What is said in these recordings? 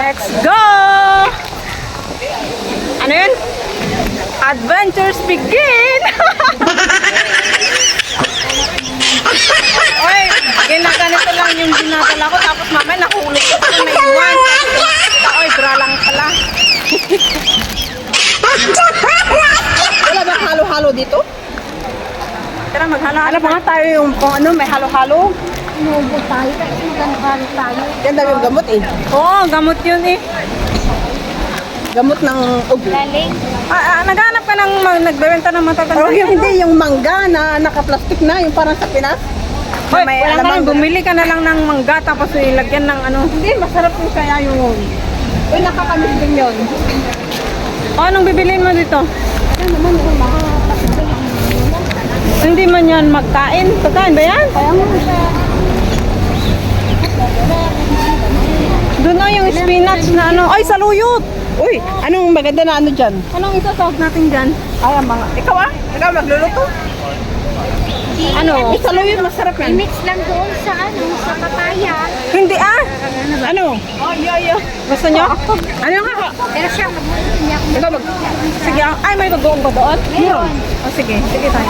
Let's go! Ano yun? Adventures begin! Oy, ginaganito lang yung dinadala ko tapos mamaya nahulog ko pa na iwan. Oy, bra lang pala. Wala ba halo-halo dito? Tara, maghalo-halo. Ano ba nga tayo yung kung ano, may halo-halo? Inuubo tayo kasi magano tayo. Yan daw yung gamot eh. Oo, gamot yun eh. Gamot ng ubo. Laling. Ah, ah, naghanap ka ng mag- nagbebenta ng matagal. Oh, yung hindi, yung mangga na naka-plastic na, yung parang sa Pinas. Hoy, may wala ka alamang- bumili ka na lang ng mangga tapos ilagyan ng ano. Hindi, masarap yung kaya yung... Uy, nakakamiss din yun. O, anong bibilin mo dito? Ano naman yung mga Hindi man yan magkain. Pagkain ba yan? Kaya mo siya. Doon na yung spinach na ano. Ay, saluyot! Uy, anong maganda na ano dyan? Anong isasawag natin dyan? Ay, ang mga... Ikaw ah? Ikaw magluluto? Ano? Isalo yun, masarap yan. I-mix lang doon sa ano, sa papaya. Hindi ah! Ano? Oh, yeah, yeah. Gusto nyo? Ano nga? Pero siya, mag-hindi ako. Ikaw mag... Sige, ah. ay may bagoong ba doon? Meron. O sige, sige tayo.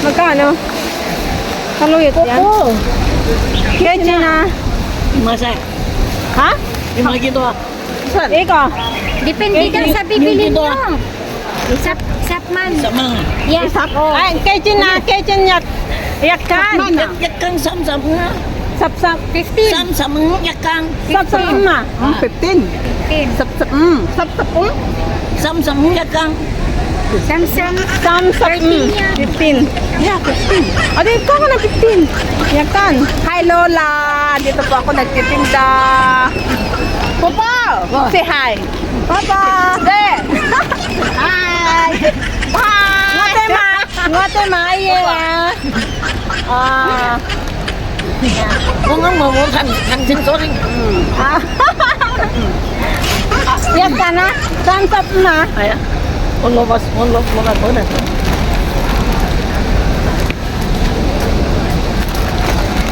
Magkano? Saluyot yan? Oo. Kechi na. Masa, Ha? yung mga gito ah. Saan? Ikaw? Depende daw sa bibili nyo. Sap, sapman. Sa mga Yes. Oh. Ay, kechi na, kechi yak. Yakan. yak yakang sam sam nga. Sapsap. 15. Sam sam yakang. Sapsap ma. Mm, 15. 15. Sap, sap, mm. Sap, sap, mm. Sam sam yakang. Samsam. Samsap. Mm. 15. Yeah, 15. O, dito ako na 15. Yakan. Hi, Lola. Dito po ako nagtitinda. Popo! Say hi. Papa. De! hi! Bye! Ngote ma. Ngote ma. Yeah. Ah. Kung ang mga san san sin sorry. Yakan na. Samsap na. Ay. Ulo bas ulo mga bona.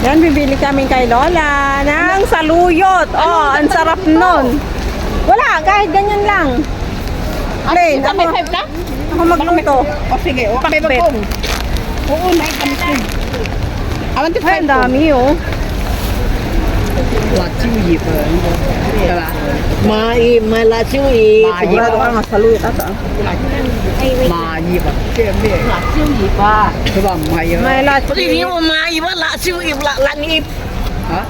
Yan, bibili kami kay Lola ng saluyot. Oh, ang sarap nun. Wala, kahit ganyan lang. Plain. Ako, ako magluto. O sige, o kami Pakbet. ba Oo, may kami. Awan ang dami oh. laciu gitu mai mai laciu gitu mai gitu orang asal lu itu mai gitu laciu gitu coba mai ya mai laciu ini mau mai gitu laciu gitu lani Hah?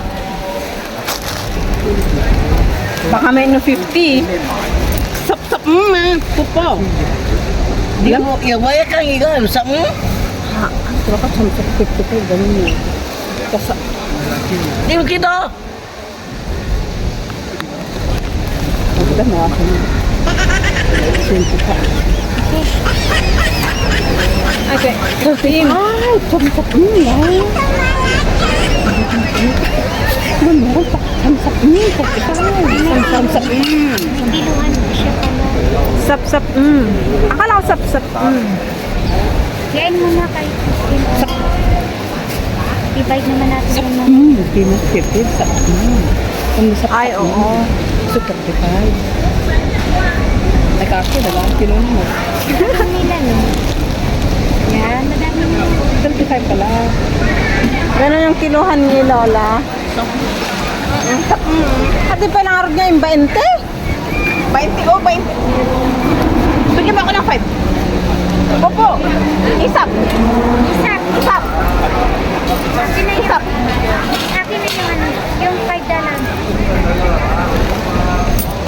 Baka may no 50. Sap sap mmm, pupo. Di mo iwaya kang igan sap mmm. Ha, ang tropa sap sap 50 ko ganun. Kasi Di mo kita. maganda mo ako na. Simple ka. Okay. Team. Ay, sap, sap, mm, ah. Ano, sap, sap, sap, mm, sap, sap, sap, sap, sap, mm. Kiluhan mo siya pala. Sap-sap. Mm. Akala ko sap-sap. Mm. Yain mo na kay Christine. Divide naman natin yung mga. Mm, peanut pipid, sap, mm. Ano sap, Ay, oo. mm. Super tipay. Ay, kako, dalawang kilo na mo. Nila no? Yan, madami na. 35 pala. Ganun yung kiluhan ni Lola. Pati pa lang arog niya yung 20. 20 oh, 20. Bigyan mo ako ng 5. Opo. Isap. Isa. Isap. Akin na yung, akin na yung yung 5 dalang.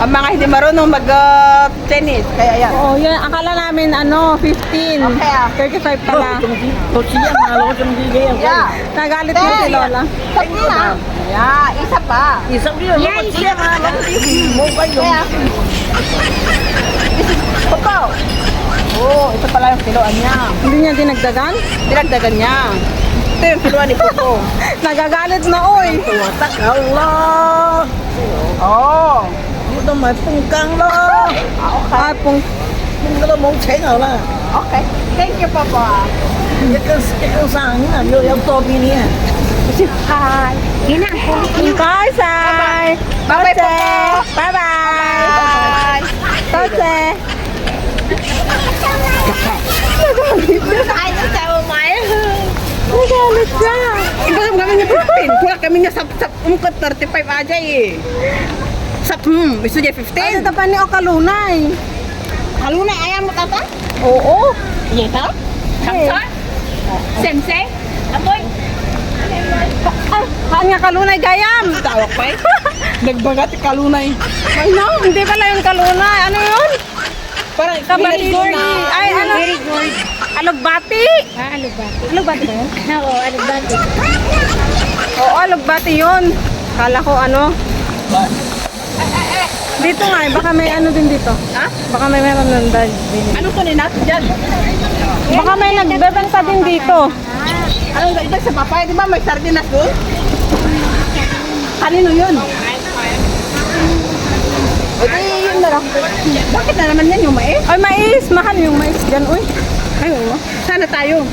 Ang mga hindi marunong mag-tennis. Kaya yan. Oo, yan. Akala namin ano, 15. Okay, ah. 35 pala. Ito siya, mga lolo sa mga gaya. Yeah. Nagalit mo si Lola. Isap na. Yeah, isa pa. Isang yun, Yeah, isa lolo. Mobile yun. Kaya. Opo. Oo, ito pala yung kiloan niya. Hindi niya dinagdagan? Dinagdagan niya. Ito yung kiloan ni Pupo. Nagagalit na, oy. Tuwatak, Allah. Oo. Dito may pungkang lo. Ah, okay. Ay, pong... Pungkang lo, mong cheng nào là. Okay. Thank you, Papa. Cái con cái con sang là vô yêu to bi nè. Hi. Yun na, ang kulit Bye, Sai. Kami nga sa sa umkot 35 aja eh. Sa hmm, niya Ay, 15. ito pa ni Okalunay. Haluna ayaw mo tata? Oo. Yeta? Samsa? Sensei? Apoy? Ay, haan nga Kalunay gayam. Tawag pa eh. Nagbagat kalunay. Ay, no, hindi pala yung Kalunay. Ano yun? Parang Kabarigordi. Ay, ano? Very good. Alugbati. Ah, alugbati. Alugbati ba yun? Oo, alugbati. Oo, alugbati yun. Kala ko ano. Dito nga eh, baka may ano din dito. Ha? Baka may meron nun dahil. Ano to ni natin dyan? Baka may nagbebenta din dito. Anong dagdag sa papaya? Di ba may sardinas doon? Kanino yun? O di yun na lang. Bakit na naman yan yung mais? Ay, mais. Mahal yung mais dyan, uy. Ay, oo. Sana tayo.